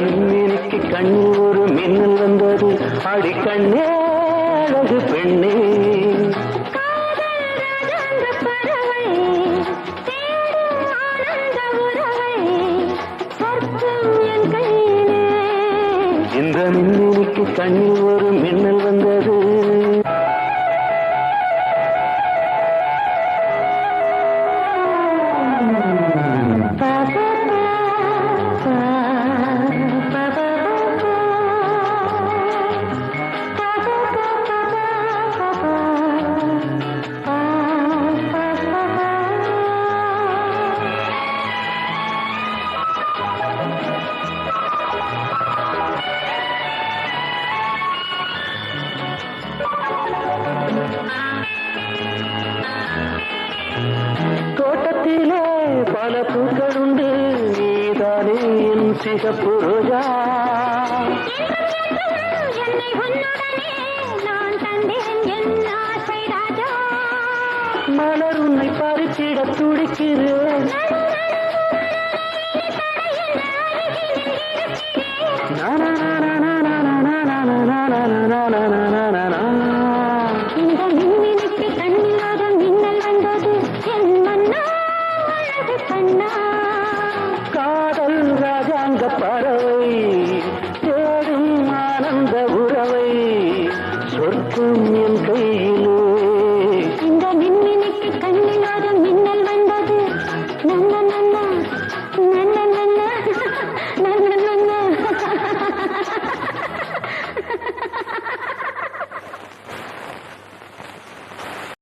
மின்மினிக்கு கண்ணில் ஒரு மின்னல் வந்தது. அடி கண்ணே அழகு பெண்ணே. இந்த மின்மினிக்கு கண்ணில் ஒரு மின்னல் வந்தது. பல பூக்களுண்டு நீதானே என் சிகப்பு ரோஜா மலர் உன்னை பறிச்சிட துடிக்கிறேன். நான தங்க பறவை தேடும் ஆனந்த உறவை சொற்கும் என் கையில்